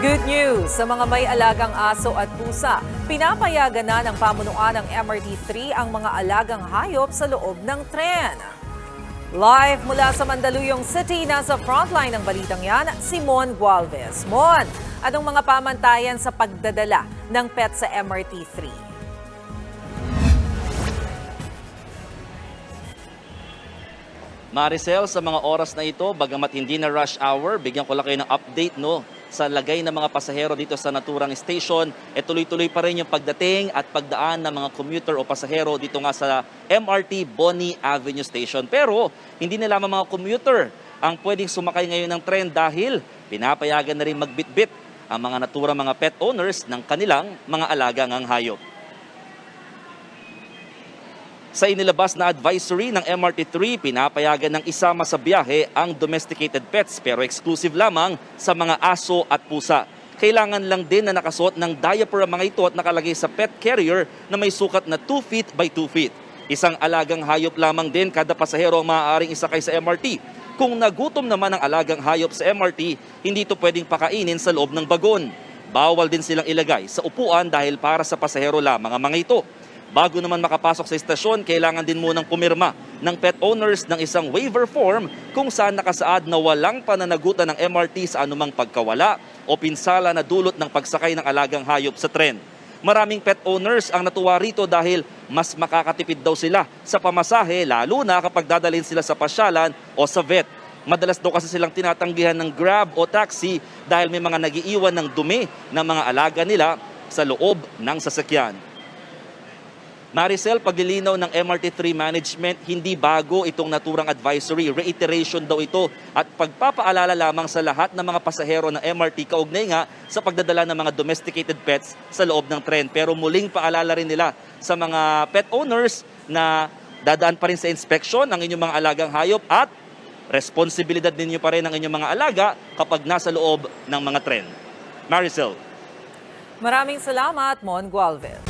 Good news sa mga may alagang aso at pusa. Pinapayagan na ng pamunuan ng MRT3 ang mga alagang hayop sa loob ng tren. Live mula sa Mandaluyong City, nasa frontline ng balitang yan, si Mon Gualvez. Mon, anong mga pamantayan sa pagdadala ng pet sa MRT3? Maricel, sa mga oras na ito, bagamat hindi na rush hour, bigyan ko lang kayo ng update no, sa lagay ng mga pasahero dito sa Naturang Station. E tuloy-tuloy pa rin yung pagdating at pagdaan ng mga commuter o pasahero dito nga sa MRT Bonnie Avenue Station. Pero hindi na lamang mga commuter ang pwedeng sumakay ngayon ng tren dahil pinapayagan na rin magbitbit ang mga naturang mga pet owners ng kanilang mga alagang ang hayop. Sa inilabas na advisory ng MRT3, pinapayagan ng isama sa biyahe ang domesticated pets pero exclusive lamang sa mga aso at pusa. Kailangan lang din na nakasuot ng diaper ang mga ito at nakalagay sa pet carrier na may sukat na 2 feet by 2 feet. Isang alagang hayop lamang din kada pasahero ang maaaring isakay sa MRT. Kung nagutom naman ang alagang hayop sa MRT, hindi ito pwedeng pakainin sa loob ng bagon. Bawal din silang ilagay sa upuan dahil para sa pasahero lamang ang mga ito. Bago naman makapasok sa istasyon, kailangan din munang pumirma ng pet owners ng isang waiver form kung saan nakasaad na walang pananagutan ng MRT sa anumang pagkawala o pinsala na dulot ng pagsakay ng alagang hayop sa tren. Maraming pet owners ang natuwa rito dahil mas makakatipid daw sila sa pamasahe lalo na kapag dadalhin sila sa pasyalan o sa vet. Madalas daw kasi silang tinatanggihan ng grab o taxi dahil may mga nagiiwan ng dumi ng mga alaga nila sa loob ng sasakyan. Maricel, paglilinaw ng MRT3 management, hindi bago itong naturang advisory. Reiteration daw ito at pagpapaalala lamang sa lahat ng mga pasahero ng MRT kaugnay nga sa pagdadala ng mga domesticated pets sa loob ng tren. Pero muling paalala rin nila sa mga pet owners na dadaan pa rin sa inspection ang inyong mga alagang hayop at responsibilidad ninyo pa rin ang inyong mga alaga kapag nasa loob ng mga tren. Maricel. Maraming salamat, Mon Gualvez.